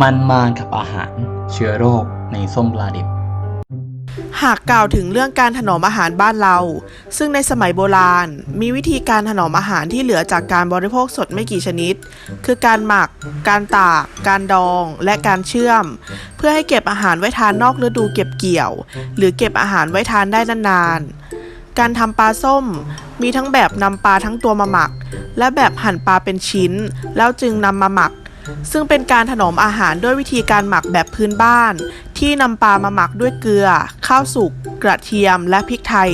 มันมานกับอาหารเชื้อโรคในส้มปลาดิบ หากกล่าวถึงเรื่องการถนอมอาหารบ้านเรา ซึ่งในสมัยโบราณ มีวิธีการถนอมอาหารที่เหลือจากการบริโภคสดไม่กี่ชนิด คือการหมัก การตาก การดอง และการเชื่อม เพื่อให้เก็บอาหารไว้ทานนอกฤดูเก็บเกี่ยว หรือเก็บอาหารไว้ทานได้นานๆ การทำปลาส้มมีทั้งแบบนำปลาทั้งตัวมาหมัก และแบบหั่นปลาเป็นชิ้น แล้วจึงนำมาหมัก ซึ่งเป็นการถนอมอาหารด้วยวิธีการหมักแบบพื้นบ้าน ที่นำปลามาหมักด้วยเกลือ ข้าวสุก กระเทียมและพริกไทย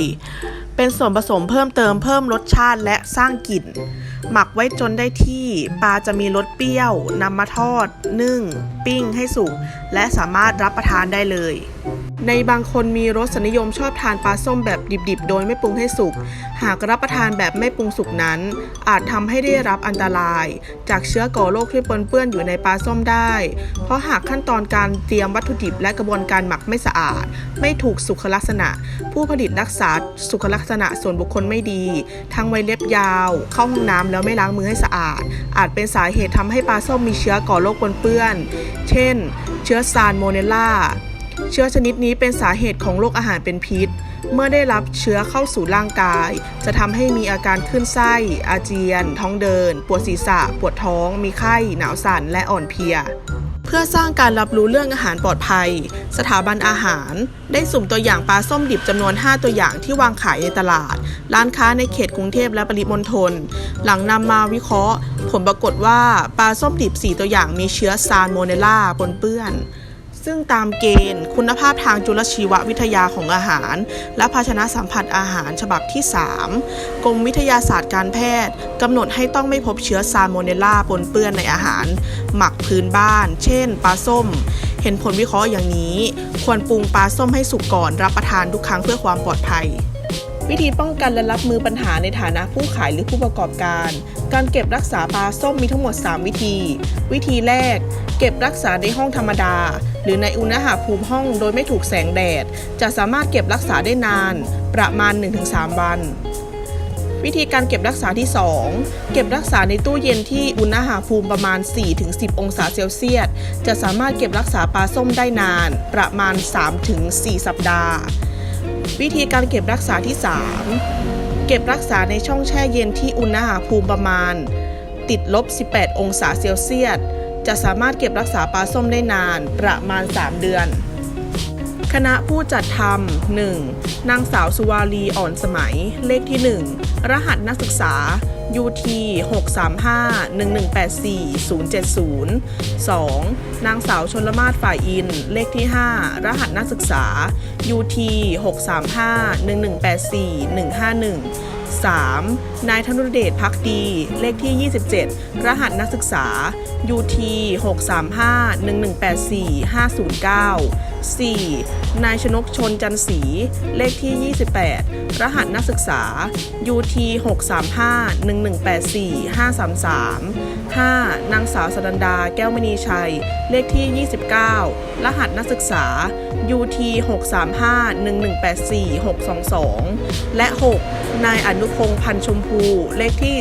เป็นส่วนผสมเพิ่มเติมเพิ่มรสชาติและสร้างกลิ่น หมักไว้จนได้ที่ปลาจะมีรสเปรี้ยวนำมาทอด นึ่ง ปิ้งให้สุก และสามารถรับประทานได้เลย ในบางคนมีรสนิยมชอบทานปลาส้มแบบดิบๆ โดยไม่ปรุงให้สุก หากรับประทานแบบไม่ปรุงสุกนั้น อาจทำให้ได้รับอันตราย จากเชื้อก่อโรคที่ปนเปื้อนอยู่ในปลาส้มได้ เพราะหากขั้นตอนการเตรียมวัตถุดิบและกระบวนการหมักไม่สะอาด ไม่ถูกสุขลักษณะ ผู้ผลิตรักษาสุขลักษณะส่วนบุคคลไม่ดี ทั้งไวเล็บยาว เข้าห้องน้ำแล้วไม่ล้างมือให้สะอาด อาจเป็นสาเหตุทำให้ปลาส้มมีเชื้อก่อโรคปนเปื้อน เช่น เชื้อซานโมเนล่า เชื้อชนิดนี้เป็นสาเหตุของโรคอาหารเป็นพิษ เมื่อได้รับเชื้อเข้าสู่ร่างกาย จะทำให้มีอาการขึ้นไส้ อาเจียน ท้องเดิน ปวดศีรษะ ปวดท้อง มีไข้ หนาวสั่น และอ่อนเพลีย เพื่อสร้างการรับรู้เรื่องอาหารปลอดภัย สถาบันอาหาร ได้สุ่มตัวอย่างปลาส้มดิบจำนวน 5 ตัวอย่างที่วางขายในตลาด ร้านค้าในเขตกรุงเทพและปริมณฑล หลังนำมาวิเคราะห์ ผลปรากฏว่าปลาส้มดิบ 4 ตัวอย่างมีเชื้อซาลโมเนลล่าปนเปื้อน ซึ่งตามเกณฑ์ คุณภาพทางจุลชีววิทยาของอาหาร และภาชนะสัมผัสอาหารฉบับที่ 3 กรมวิทยาศาสตร์การแพทย์กำหนดให้ต้องไม่พบเชื้อซาโมเนลล่าปนเปื้อนในอาหาร หมักพื้นบ้าน เช่นปลาส้ม เห็นผลวิเคราะห์อย่างนี้ ควรปรุงปลาส้มให้สุกก่อนรับประทานทุกครั้งเพื่อความปลอดภัยวิธีป้องกันและรับมือปัญหาในฐานะผู้ขายหรือผู้ประกอบการ การเก็บรักษาปลาส้มมีทั้งหมด 3 วิธี วิธีแรก เก็บรักษาในห้องธรรมดา หรือในอุณหภูมิห้องโดยไม่ถูกแสงแดด จะสามารถเก็บรักษาได้นาน ประมาณ 1-3 วัน วิธีการเก็บรักษาที่ 2 เก็บรักษาในตู้เย็นที่อุณหภูมิประมาณ 4-10 องศาเซลเซียส จะสามารถเก็บรักษาปลาส้มได้นาน ประมาณ 3-4 สัปดาห์ วิธีการเก็บรักษาที่ 3 เก็บรักษาในช่องแช่เย็นที่อุณหภูมิประมาณ ติดลบ 18 องศาเซลเซียส จะสามารถเก็บรักษาปลาส้มได้นานประมาณ 3 เดือน คณะผู้จัดทำ 1. นางสาวสุวารีอ่อนสมัย เลขที่ 1 รหัสนักศึกษา UT 635-1184-070 2. นางสาวชนละมาศฝ่ายอิน เลขที่ 5 รหัสนักศึกษา UT 635-1184-151 3. นายธนุเดชพักดี เลขที่ 27 รหัสนักศึกษา UT 635-1184-509 4. นายชนกชนจันสี เลขที่ 28 รหัสนักศึกษา UT 635-1184-533 5. นางสาวสดันดาแก้วมณีชัย เลขที่ 29 รหัสนักศึกษา UT 635-1184-622 และ 6. นายอนุพงษ์พันชมพู เลขที่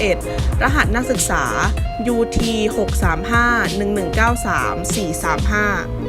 31 รหัสนักศึกษา UT 635-1193-435